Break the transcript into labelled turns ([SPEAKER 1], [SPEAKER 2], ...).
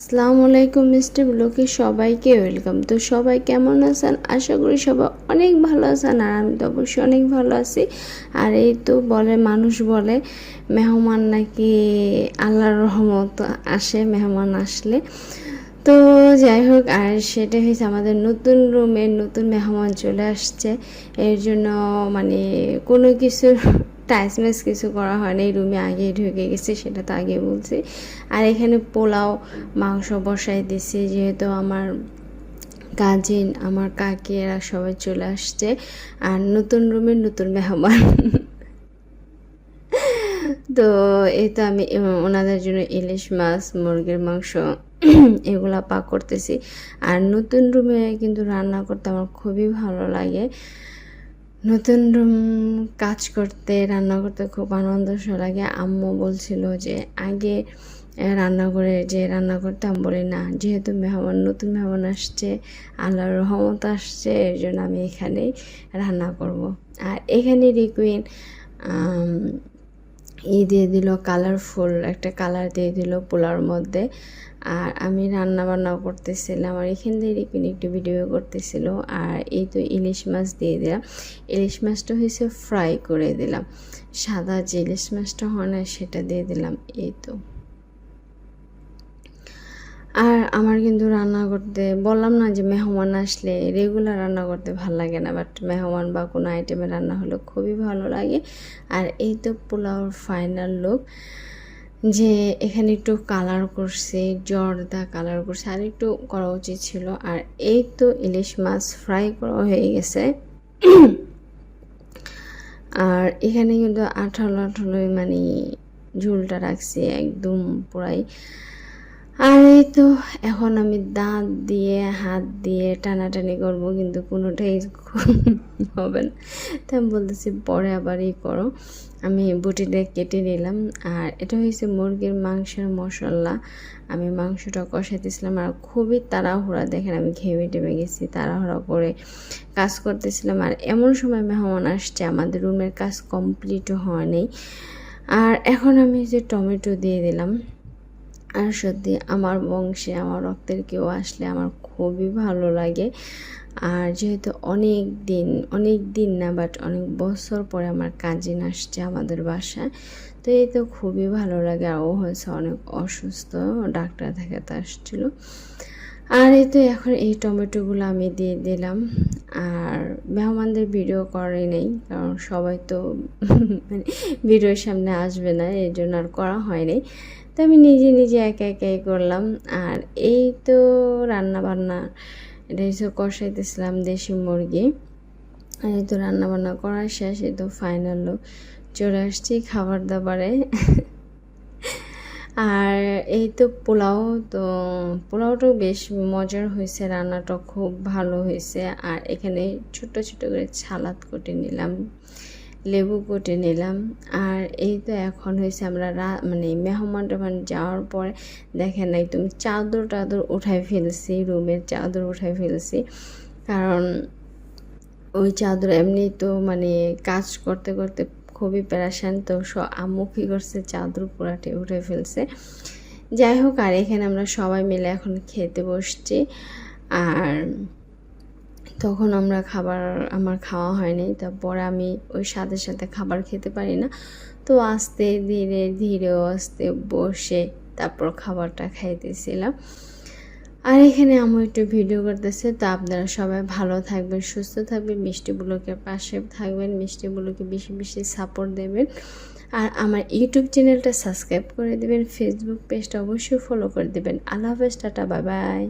[SPEAKER 1] আসসালামু আলাইকুম, মিস্টার ব্লকে সবাইকে ওয়েলকাম। তো সবাই কেমন আছেন? আশা করি সবাই অনেক ভালো আছেন আর আমি তো অবশ্যই অনেক ভালো আছি। আর এই তো বলে, মানুষ বলে, মেহমান নাকি আল্লাহর রহমত আসে, মেহমান আসলে। তো যাই হোক, আর সেটা হয়েছে, আমাদের নতুন রুমে নতুন মেহমান চলে আসছে। এর জন্য মানে কোনো কিছুর টাইসমেস কিছু করা হয় না এই রুমে আগে ঢুকে গেছে, সেটা তো আগে বলছি। আর এখানে পোলাও মাংস বসাই দিছি, যেহেতু আমার কাজিন আমার কাকি, এরা সবাই চলে আসছে, আর নতুন রুমের নতুন মেহমান। তো এই তো আমি ওনাদের জন্য ইলিশ মাছ, মুরগির মাংস, এগুলা পাক করতেছি। আর নতুন রুমে কিন্তু রান্না করতে আমার খুবই ভালো লাগে। নতুন রুম কাজ করতে, রান্না করতে খুব আনন্দ লাগে। আম্মু বলছিল যে, আগে রান্না রান্নাঘরে যে রান্না করতাম, বলি না, যেহেতু মেহমান, নতুন মেহমান আসছে, আল্লাহর রহমত আসছে, এর জন্য আমি এখানেই রান্না করব। আর এখানে রিকুইন ই দিয়ে দিল কালারফুল একটা কালার দিয়ে দিল পোলার মধ্যে। আর আমি রান্না বান্নাও করতেছিলাম, আর এখান থেকে রিপিন একটু ভিডিও করতেছিল। আর এই তো ইলিশ মাছ দিয়ে দিলাম। ইলিশ মাছটা হয়েছে ফ্রাই করে দিলাম। সাদা যে ইলিশ মাছটা হয় না সেটা দিয়ে দিলাম, এই তো। আর আমার কিন্তু রান্না করতে, বললাম না যে মেহমান আসলে রেগুলার রান্না করতে ভালো লাগে না বাট মেহমান বা কোনো আইটেমে রান্না হলে খুবই ভালো লাগে। আর এই তো পোলাওর ফাইনাল লুক যে এখানে একটু কালার করছে, জর্দা কালার করছে, আর একটু করা উচিত ছিল। আর এই তো ইলিশ মাছ ফ্রাই করা হয়ে গেছে। আর এখানে কিন্তু আঠালো আঠালো মানে ঝুলটা রাখছি একদম পুরাই। আর এই তো, এখন আমি দাঁত দিয়ে, হাত দিয়ে টানাটানি করব, কিন্তু কোনোটাই হবে না। তাই আমি বলতেছি, পরে আবার ই করো। আমি বুটিটা কেটে নিলাম, আর এটা হয়েছে মুরগির মাংসের মশলা। আমি মাংসটা কষাইতেছিলাম, আর খুবই তাড়াহুড়া, দেখেন আমি ঘেমে টেমে গেছি, তাড়াহুড়া করে কাজ করতেছিলাম। আর এমন সময় মেহমান আসছে, আমাদের রুমের কাজ কমপ্লিটও হয়নি। আর এখন আমি যে টমেটো দিয়ে দিলাম আর সত্যি আমার বংশে, আমার রক্তের কেউ আসলে আমার খুবই ভালো লাগে। আর যেহেতু অনেক দিন অনেক দিন না বাট অনেক বছর পরে আমার কাজিন আসছে আমাদের বাসায়, তো এই তো খুবই ভালো লাগে। আর ও হয়েছে অনেক অসুস্থ, ডাক্তার দেখাতে আসছিল। আর এই তো এখন এই টমেটোগুলো আমি দিয়ে দিলাম। আর মেহমানদের ভিডিও করে নেই, কারণ সবাই তো মানে ভিডিওর সামনে আসবে না, এই জন্য আর করা হয়নি তো আমি নিজে নিজে একা একাই করলাম। আর এই তো রান্না বান্না এটা হচ্ছে কষাইতেছিলাম দেশি মুরগি। আর এই তো রান্না বান্না করা শেষ, এই তো ফাইনাল চলে আসছি খাবার দাবারে। আর এই তো পোলাও তো, পোলাওটাও বেশ মজার হয়েছে রান্নাটা খুব ভালো হয়েছে। আর এখানে ছোট ছোট করে ছালাদ কেটে নিলাম, লেবু কেটে নিলাম। আর এই তো এখন হয়েছে আমরা মানে মেহমান টেহমান যাওয়ার পরে, দেখেন একদম চাদর টাদর উঠাই ফেলছি, রুমের চাদর উঠাই ফেলছি। কারণ ওই চাদর এমনি তো মানে কাজ করতে করতে খুবই প্যারাসান তো আম্মু কী করছে? চাদর পুরাটে উঠে ফেলছে। যাই হোক, আর এখানে আমরা সবাই মিলে এখন খেতে বসছি। আর তখন আমরা খাবার আমার খাওয়া হয়নি। তারপরে আমি ওই সাথে সাথে খাবার খেতে পারি না। তো আস্তে ধীরে ধীরে আস্তে বসে তারপর খাবারটা খাইতেছিলাম। আর এখানে আমি একটু ভিডিও করতেছে, তো আপনারা সবাই ভালো থাকবেন, সুস্থ থাকবেন, মিষ্টি ব্লকের পাশে থাকবেন, মিষ্টি ব্লকে বেশি বেশি সাপোর্ট দেবেন। আর আমার ইউটিউব চ্যানেলটা সাবস্ক্রাইব করে দেবেন ফেসবুক পেজটা অবশ্যই ফলো করে দেবেন। আল্লাহ হাফেজ, টাটা বাই বাই